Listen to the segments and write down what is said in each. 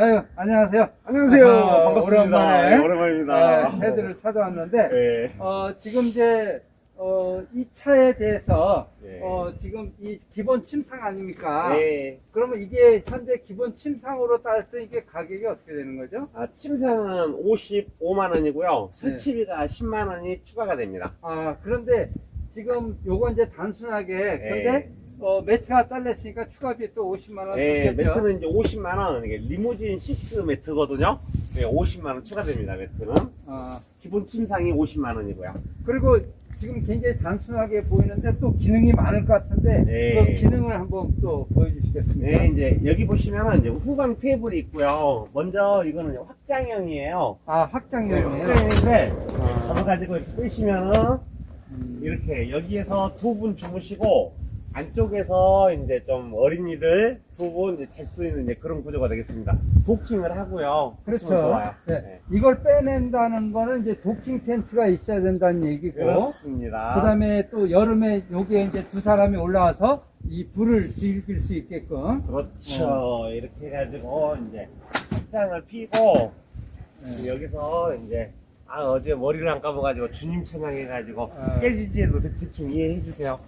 아유, 안녕하세요. 안녕하세요. 아, 반갑습니다. 오랜만에 네, 오랜만입니다. 네, 헤드를 찾아왔는데, 네. 어, 지금 이제, 어, 이 차에 대해서, 네. 어, 지금 이 기본 침상 아닙니까? 네. 그러면 이게 현재 기본 침상으로 따졌을 때 이게 가격이 어떻게 되는 거죠? 아, 침상은 55만 원이고요. 네. 설치비가 10만 원이 추가가 됩니다. 아, 그런데 지금 요거 이제 단순하게, 그런데, 네. 어, 매트가 딸렸으니까 추가비 또 50만원 네, 붙겠죠? 매트는 이제 50만 원. 이게 리무진 시트 매트거든요. 네, 50만 원 추가됩니다. 매트는. 어, 기본 침상이 50만 원이고요. 그리고 지금 굉장히 단순하게 보이는데 또 기능이 많을 것 같은데 네. 그 기능을 한번 또 보여주시겠습니까? 네, 이제 여기 보시면은 이제 후방 테이블이 있고요. 먼저 이거는 이제 확장형이에요. 아 네, 확장형이에요. 확장형인데 아, 잡아가지고 이렇게 빼시면은 음, 이렇게 여기에서 두 분 주무시고 안쪽에서 이제 좀 어린이들 두분잘수 있는 이제 그런 구조가 되겠습니다. 도킹을 하고요. 그렇죠. 좋아요. 네. 네. 이걸 빼낸다는 거는 이제 도킹 텐트가 있어야 된다는 얘기고 그렇습니다. 그다음에 또 여름에 여기에 이제 두 사람이 올라와서 이 불을 즐길 수 있게끔 그렇죠. 이렇게 해가지고 이제 확장을 피고 네. 여기서 이제 아 어제 머리를 안 감아가지고 주님 찬양해가지고 아. 깨지지도 대충 이해해 주세요.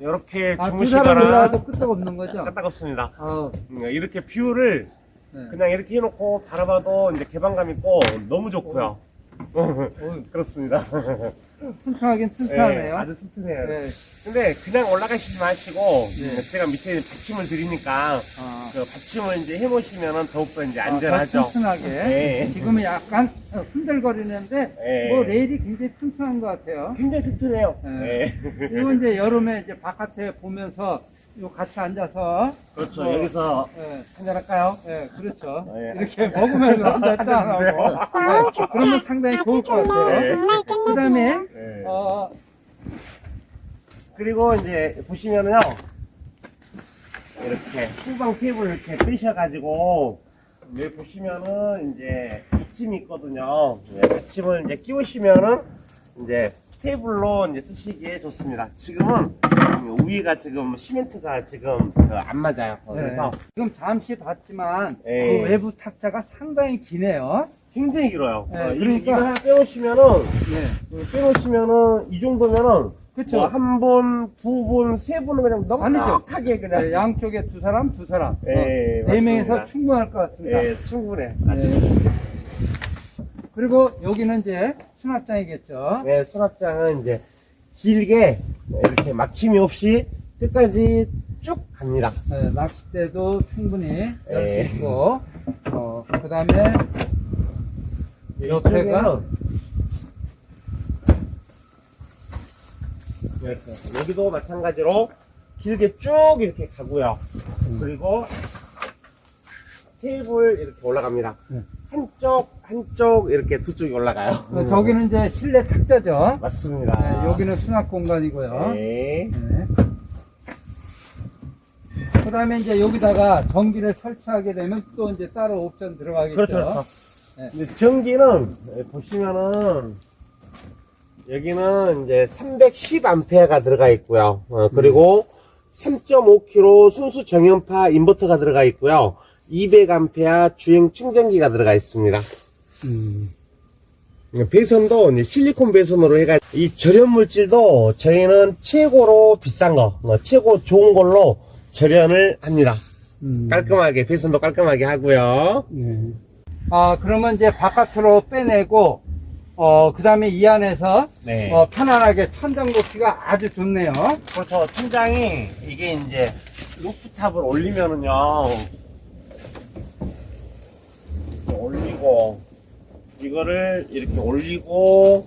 이렇게 아, 두 주무시거나 사람 올라와도 끄떡 없는 거죠? 까딱 없습니다. 아, 음, 이렇게 뷰를 네. 그냥 이렇게 해놓고 바라봐도 이제 개방감 있고 너무 좋고요. 어, 그렇습니다. 튼튼하긴 튼튼하네요. 네, 아주 튼튼해요. 네. 근데 그냥 올라가시지 마시고 네. 음, 제가 밑에 받침을 드리니까 아. 그 받침을 이제 해놓으시면 더욱더 이제 아, 안전하죠. 더 튼튼하게. 네. 지금은 약간 흔들거리는데, 네. 뭐 레일이 굉장히 튼튼한 것 같아요. 굉장히 튼튼해요. 네. 네. 그리고 이제 여름에 이제 바깥에 보면서 요 같이 앉아서. 그렇죠. 뭐, 여기서 예, 한잔 할까요? 예, 그렇죠. 네. 이렇게 먹으면서 한잔 하고. 네, 그러면 상당히 좋을 것 같아요. 네. 그 다음에, 네. 어, 그리고 이제 보시면은요. 이렇게 후방 테이블 이렇게 빼셔가지고 여기 보시면은 이제 받침이 있거든요. 네, 받침을 이제 끼우시면은 이제 테이블로 이제 쓰시기에 좋습니다. 지금은 위가 지금 시멘트가 지금 그안 맞아요. 그래서 네. 지금 잠시 봤지만, 네. 그 외부 탁자가 상당히 기네요. 굉장히 길어요. 네, 어, 이- 그러니까- 이거 하나 빼놓으시면은 네. 음, 빼놓으시면은 이 정도면은 그쵸. 뭐한 분, 두 분, 세 분은 그냥. 넉넉하게 그냥 네, 양쪽에 두 사람, 두 사람. 네, 어, 네 맞습니다. 명에서 충분할 것 같습니다. 예, 충분해. 네. 그리고 여기는 이제 수납장이겠죠. 네, 수납장은 이제 길게 이렇게 막힘이 없이 끝까지 쭉 갑니다. 네, 낚싯대도 충분히 열 네. 수 있고, 어, 그 다음에 옆에가? 이렇게 여기도 마찬가지로 길게 쭉 이렇게 가고요. 음. 그리고 테이블 이렇게 올라갑니다. 네. 한쪽 한쪽 이렇게 두 쪽이 올라가요. 어, 저기는 이제 실내 탁자죠. 맞습니다. 네, 여기는 수납 공간이고요. 네. 네. 그 다음에 이제 여기다가 전기를 설치하게 되면 또 이제 따로 옵션 들어가겠죠. 그렇죠. 그렇죠. 네. 근데 전기는 예, 보시면은 여기는 이제 310A가 들어가 있고요. 어, 그리고 3.5kg 순수 정연파 인버터가 들어가 있고요. 200A 주행 충전기가 들어가 있습니다. 음. 배선도 이제 실리콘 배선으로 해가 이 절연 물질도 저희는 최고로 비싼 거, 어, 최고 좋은 걸로 절연을 합니다. 음. 깔끔하게 배선도 깔끔하게 하고요. 네. 아, 그러면 이제 바깥으로 빼내고, 어, 그 다음에 이 안에서, 네. 어, 편안하게 천장 높이가 아주 좋네요. 그렇죠. 천장이 이게 이제 루프탑을 올리면은요. 올리고 이거를 이렇게 올리고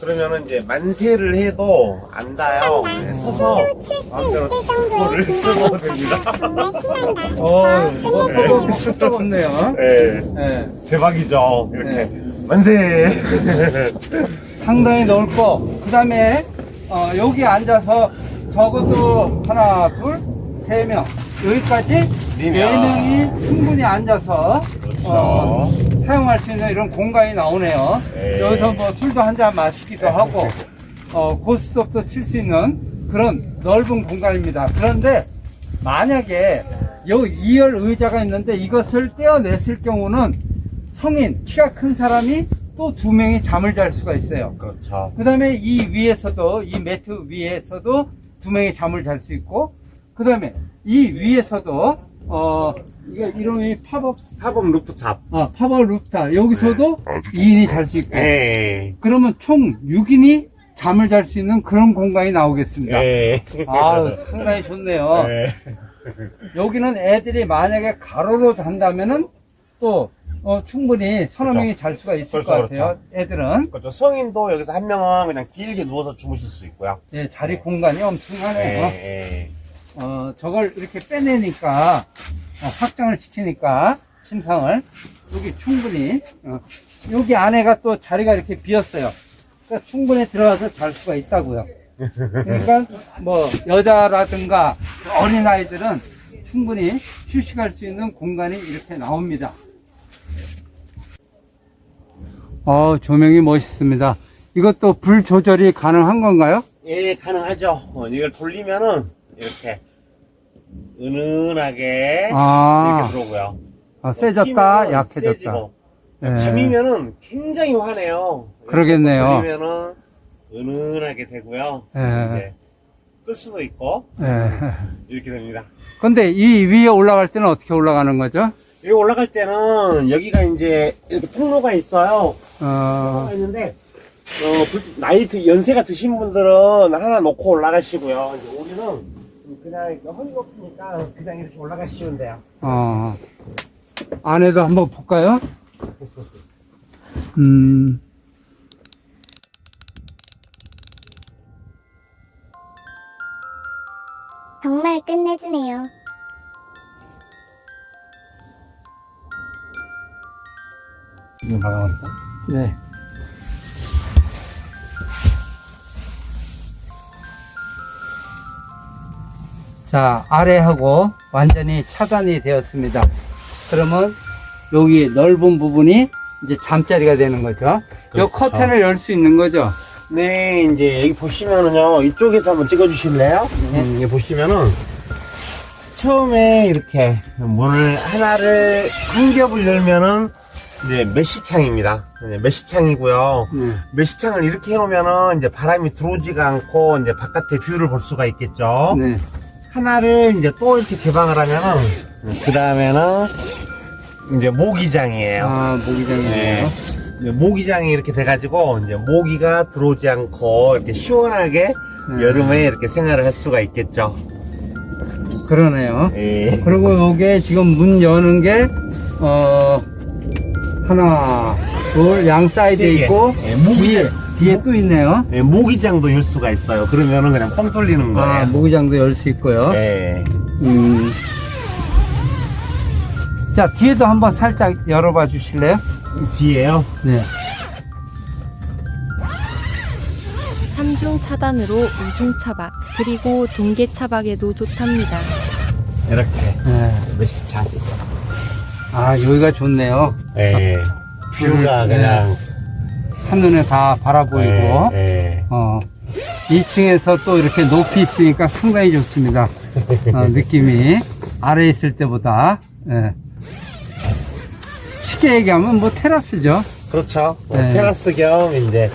그러면은 이제 만세를 해도 안 닿아요. 네, 서서 마음대로 를 쳐도 됩니다. 어, 뭐, 또, 끄떡 없네요. 네, 네. 대박이죠. 이렇게 네. 만세. 상당히 넓고, 그 다음에, 어, 여기 앉아서 적어도 하나, 둘, 세 명. 여기까지 네네 명. 명이 충분히 앉아서, 그렇죠. 어, 사용할 수 있는 이런 공간이 나오네요. 네. 여기서 뭐 술도 한 잔 마시기도 하고, 어, 고스톱도 칠 수 있는 그런 넓은 공간입니다. 그런데 만약에 요 2열 의자가 있는데 이것을 떼어냈을 경우는 성인, 키가 큰 사람이 또 두 명이 잠을 잘 수가 있어요. 그렇죠. 그 다음에 이 위에서도, 이 매트 위에서도 두 명이 잠을 잘 수 있고, 그 다음에 이 위에서도, 어, 이게 이름이 팝업, 팝업 루프탑. 어, 팝업 루프탑. 여기서도 2인이 잘 수 있고, 예. 그러면 총 6인이 잠을 잘 수 있는 그런 공간이 나오겠습니다. 예. 아 상당히 좋네요. 예. 여기는 애들이 만약에 가로로 잔다면은 또 어, 충분히 서너 그렇죠. 명이 잘 수가 있을 그렇죠, 것 같아요. 그렇죠. 애들은 그렇죠. 성인도 여기서 한 명은 그냥 길게 누워서 주무실 수 있고요. 예, 자리 공간이 엄청나네요. 예. 어, 저걸 이렇게 빼내니까 어, 확장을 시키니까 침상을 여기 충분히 어, 여기 안에가 또 자리가 이렇게 비었어요. 그러니까 충분히 들어가서 잘 수가 있다고요. 그러니까 뭐 여자라든가 어린 아이들은 충분히 휴식할 수 있는 공간이 이렇게 나옵니다. 어, 조명이 멋있습니다. 이것도 불 조절이 가능한 건가요? 예, 가능하죠. 어, 이걸 돌리면은 이렇게 은은하게 아. 이렇게 들어오고요. 아, 세졌다, 키면은 약해졌다. 세지고. 예. 밤이면은 굉장히 환해요. 그러겠네요. 돌리면은 은은하게 되고요. 예. 이제 끌 수도 있고 예. 이렇게 됩니다. 근데 이 위에 올라갈 때는 어떻게 올라가는 거죠? 여기 올라갈 때는 여기가 이제 이렇게 통로가 있어요. 어, 통로가 있는데 어, 불- 나이 드, 연세가 드신 분들은 하나 놓고 올라가시고요. 이제 우리는 그냥 이렇게 허리 높으니까 그냥 이렇게 올라가시면 돼요. 어, 안에도 한번 볼까요? 음, 정말 끝내주네요. 이거 막아버릴까? 네. 자, 아래하고 완전히 차단이 되었습니다. 그러면 여기 넓은 부분이 이제 잠자리가 되는 거죠. 요 그렇죠. 커튼을 열 수 있는 거죠. 네, 이제 여기 보시면은요, 이쪽에서 한번 찍어주실래요? 네. 음, 여기 보시면은, 처음에 이렇게 문을 하나를, 한 겹을 열면은, 이제 메시창입니다. 네, 메시창이고요. 네. 메시창을 이렇게 해놓으면은, 이제 바람이 들어오지가 않고, 이제 바깥의 뷰를 볼 수가 있겠죠. 네. 하나를 이제 또 이렇게 개방을 하면은, 그 다음에는, 이제 모기장이에요. 아, 모기장이네요. 네. 이제 모기장이 이렇게 돼가지고 이제 모기가 들어오지 않고 이렇게 시원하게 네. 여름에 이렇게 생활을 할 수가 있겠죠. 그러네요. 예. 그리고 요게 지금 문 여는 게, 어, 하나, 둘, 양 사이드에 세 개. 있고, 예, 모기- 뒤에, 뒤에 또 있네요. 예, 모기장도 열 수가 있어요. 그러면은 그냥 뻥 뚫리는 거예요. 아, 모기장도 열 수 있고요. 예. 음. 자, 뒤에도 한번 살짝 열어봐 주실래요? 뒤에요. 네. 삼중 차단으로 우중 차박 그리고 동계 차박에도 좋답니다. 이렇게 네. 메시창. 아, 여기가 좋네요. 예. 뷰가 네. 그냥 한눈에 다 바라보이고, 예, 예. 어, 2층에서 또 이렇게 높이 있으니까 상당히 좋습니다. 어, 느낌이 아래에 있을 때보다, 예. 쉽게 얘기하면 뭐 테라스죠. 그렇죠. 뭐 네. 테라스 겸 이제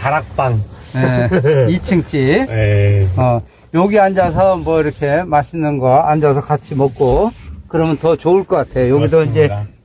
다락방. 예. 2층 집. 예. 어, 여기 앉아서 뭐 이렇게 맛있는 거 앉아서 같이 먹고 그러면 더 좋을 것 같아요. 여기도 이제 그렇습니다.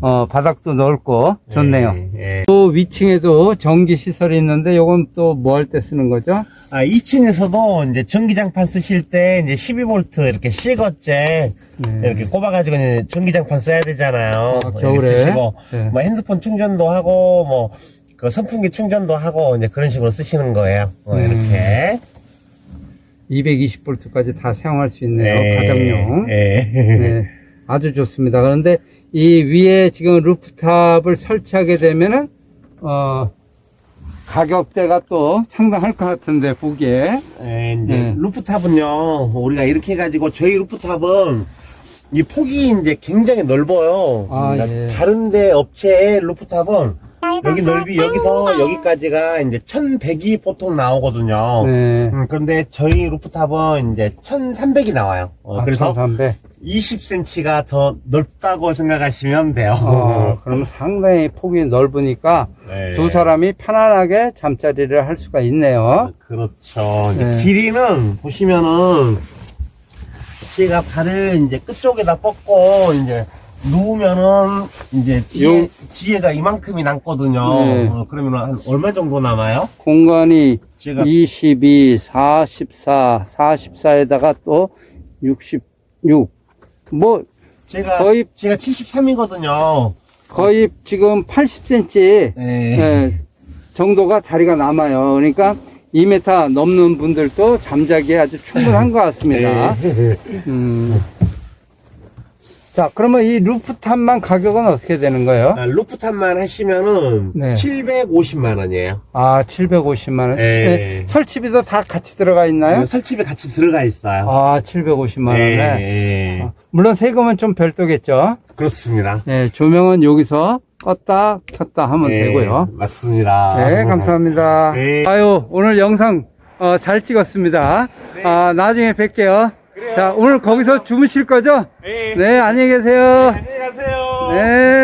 어, 바닥도 넓고 좋네요. 예, 예. 또 위층에도 전기 시설이 있는데 요건 또 뭐 할 때 쓰는 거죠? 아, 2층에서도 이제 전기장판 쓰실 때 이제 12V 이렇게 시거째 네. 이렇게 꼽아가지고 이제 전기장판 써야 되잖아요. 아, 이렇게 겨울에. 쓰시고 네. 뭐 핸드폰 충전도 하고 뭐 그 선풍기 충전도 하고 이제 그런 식으로 쓰시는 거예요. 어, 음. 이렇게. 220V까지 다 사용할 수 있네요. 예, 가정용. 예. 네, 아주 좋습니다. 그런데 이 위에 지금 루프탑을 설치하게 되면은 어 가격대가 또 상당할 것 같은데 보기에 예, 이제 네. 루프탑은요, 우리가 이렇게 해가지고 저희 루프탑은 이 폭이 이제 굉장히 넓어요. 아, 그러니까 예. 다른데 업체의 루프탑은 여기 넓이 여기서 여기까지가 이제 1100이 보통 나오거든요. 네. 음, 그런데 저희 루프탑은 이제 1300이 나와요. 어, 아, 그래서 1300. 20cm가 더 넓다고 생각하시면 돼요. 어, 그러면 상당히 폭이 넓으니까 네. 두 사람이 편안하게 잠자리를 할 수가 있네요. 그렇죠. 이제 네. 길이는 보시면은 제가 발을 이제 끝쪽에다 뻗고 이제 누우면은 이제 뒤에 요- 뒤에가 이만큼이 남거든요. 네. 어, 그러면 한 얼마 정도 남아요? 공간이 제가 22, 44, 44에다가 또 66. 뭐 제가 거의- 제가 73이거든요. 거의 지금 80cm 네. 정도가 자리가 남아요. 그러니까 2m 넘는 분들도 잠자기에 아주 충분한 것 같습니다. 네. 음. 자, 그러면 이 루프탑만 가격은 어떻게 되는 거예요? 아, 루프탑만 하시면은 네. 750만 원이에요. 아, 750만 원. 네. 설치비도 다 같이 들어가 있나요? 설치비 같이 들어가 있어요. 아, 750만 원에. 네. 물론 세금은 좀 별도겠죠. 그렇습니다. 네, 조명은 여기서 껐다 켰다 하면 네, 되고요. 맞습니다. 네, 감사합니다. 네. 아유, 오늘 영상 어, 잘 찍었습니다. 아, 나중에 뵐게요. 자, 오늘 거기서 주무실 거죠? 네, 네 안녕히 계세요. 네, 안녕히 가세요. 네.